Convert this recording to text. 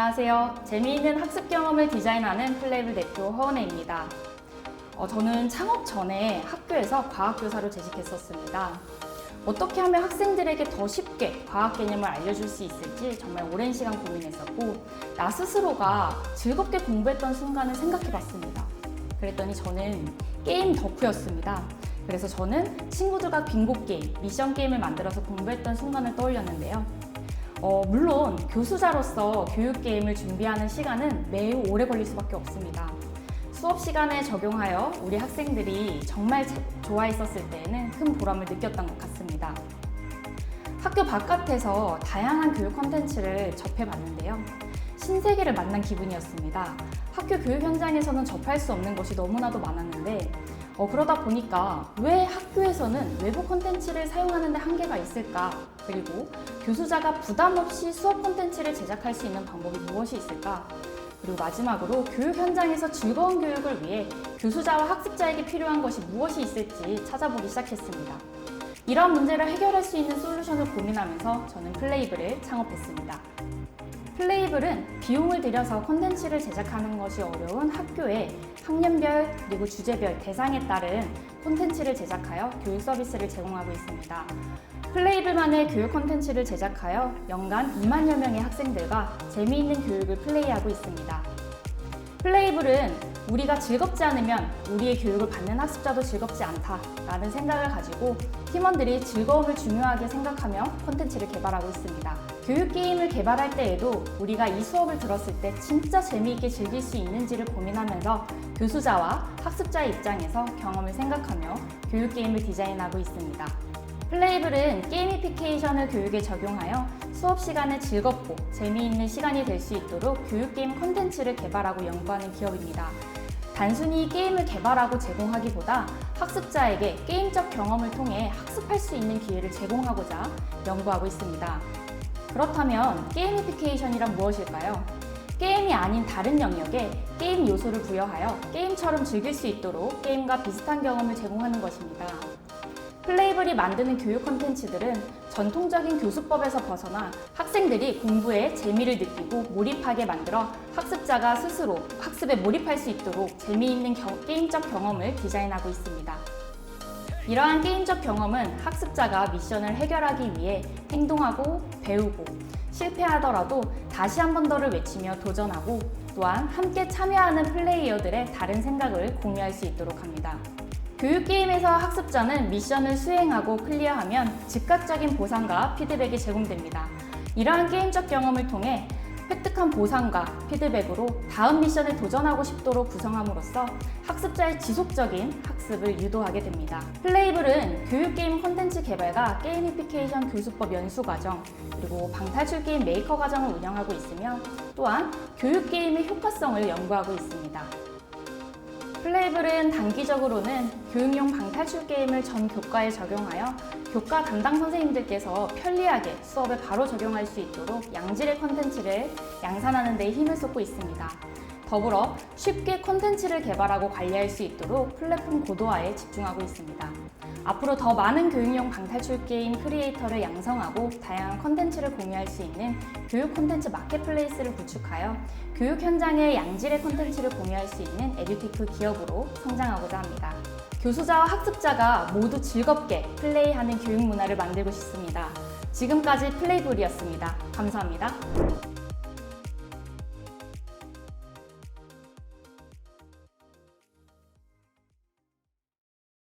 안녕하세요. 재미있는 학습 경험을 디자인하는 플레이블 대표 허은혜입니다. 어, 저는 창업 전에 학교에서 과학교사로 재직했었습니다. 어떻게 하면 학생들에게 더 쉽게 과학 개념을 알려줄 수 있을지 정말 오랜 시간 고민했었고, 나 스스로가 즐겁게 공부했던 순간을 생각해 봤습니다. 그랬더니 저는 게임 덕후였습니다. 그래서 저는 친구들과 빙고 게임, 미션 게임을 만들어서 공부했던 순간을 떠올렸는데요. 어, 물론 교수자로서 교육 게임을 준비하는 시간은 매우 오래 걸릴 수밖에 없습니다. 수업 시간에 적용하여 우리 학생들이 정말 제- 좋아했었을 때에는 큰 보람을 느꼈던 것 같습니다. 학교 바깥에서 다양한 교육 콘텐츠를 접해봤는데요. 신세계를 만난 기분이었습니다. 학교 교육 현장에서는 접할 수 없는 것이 너무나도 많았는데 어, 그러다 보니까 왜 학교에서는 외부 콘텐츠를 사용하는데 한계가 있을까? 그리고 교수자가 부담 없이 수업 콘텐츠를 제작할 수 있는 방법이 무엇이 있을까? 그리고 마지막으로 교육 현장에서 즐거운 교육을 위해 교수자와 학습자에게 필요한 것이 무엇이 있을지 찾아보기 시작했습니다. 이런 문제를 해결할 수 있는 솔루션을 고민하면서 저는 플레이블을 창업했습니다. 플레이블은 비용을 들여서 콘텐츠를 제작하는 것이 어려운 학교에 학년별 그리고 주제별 대상에 따른 콘텐츠를 제작하여 교육 서비스를 제공하고 있습니다. 플레이블만의 교육 콘텐츠를 제작하여 연간 2만여 명의 학생들과 재미있는 교육을 플레이하고 있습니다. 플레이블은 우리가 즐겁지 않으면 우리의 교육을 받는 학습자도 즐겁지 않다라는 생각을 가지고 팀원들이 즐거움을 중요하게 생각하며 콘텐츠를 개발하고 있습니다. 교육 게임을 개발할 때에도 우리가 이 수업을 들었을 때 진짜 재미있게 즐길 수 있는지를 고민하면서 교수자와 학습자의 입장에서 경험을 생각하며 교육 게임을 디자인하고 있습니다. 플레이블은 게이미피케이션을 교육에 적용하여 수업 시간을 즐겁고 재미있는 시간이 될 수 있도록 교육 게임 콘텐츠를 개발하고 연구하는 기업입니다. 단순히 게임을 개발하고 제공하기보다 학습자에게 게임적 경험을 통해 학습할 수 있는 기회를 제공하고자 연구하고 있습니다. 그렇다면 게이미피케이션이란 무엇일까요? 게임이 아닌 다른 영역에 게임 요소를 부여하여 게임처럼 즐길 수 있도록 게임과 비슷한 경험을 제공하는 것입니다. 플레이블이 만드는 교육 콘텐츠들은 전통적인 교수법에서 벗어나 학생들이 공부에 재미를 느끼고 몰입하게 만들어 학습자가 스스로 학습에 몰입할 수 있도록 재미있는 겨- 게임적 경험을 디자인하고 있습니다. 이러한 게임적 경험은 학습자가 미션을 해결하기 위해 행동하고 배우고 실패하더라도 다시 한 번 더를 외치며 도전하고 또한 함께 참여하는 플레이어들의 다른 생각을 공유할 수 있도록 합니다. 교육 게임에서 학습자는 미션을 수행하고 클리어하면 즉각적인 보상과 피드백이 제공됩니다. 이러한 게임적 경험을 통해 획득한 보상과 피드백으로 다음 미션에 도전하고 싶도록 구성함으로써 학습자의 지속적인 학습을 유도하게 됩니다. 플레이블은 교육 게임 콘텐츠 개발과 게이미피케이션 교수법 연수 과정, 그리고 방탈출 게임 메이커 과정을 운영하고 있으며 또한 교육 게임의 효과성을 연구하고 있습니다. 플레이블은 단기적으로는 교육용 방탈출 게임을 전 교과에 적용하여 교과 담당 선생님들께서 편리하게 수업에 바로 적용할 수 있도록 양질의 컨텐츠를 양산하는 데 힘을 쏟고 있습니다. 더불어 쉽게 콘텐츠를 개발하고 관리할 수 있도록 플랫폼 고도화에 집중하고 있습니다. 앞으로 더 많은 교육용 방탈출 게임 크리에이터를 양성하고 다양한 콘텐츠를 공유할 수 있는 교육 콘텐츠 마켓플레이스를 구축하여 교육 현장의 양질의 콘텐츠를 공유할 수 있는 에듀테크 기업으로 성장하고자 합니다. 교수자와 학습자가 모두 즐겁게 플레이하는 교육 문화를 만들고 싶습니다. 지금까지 플레이블이었습니다. 감사합니다.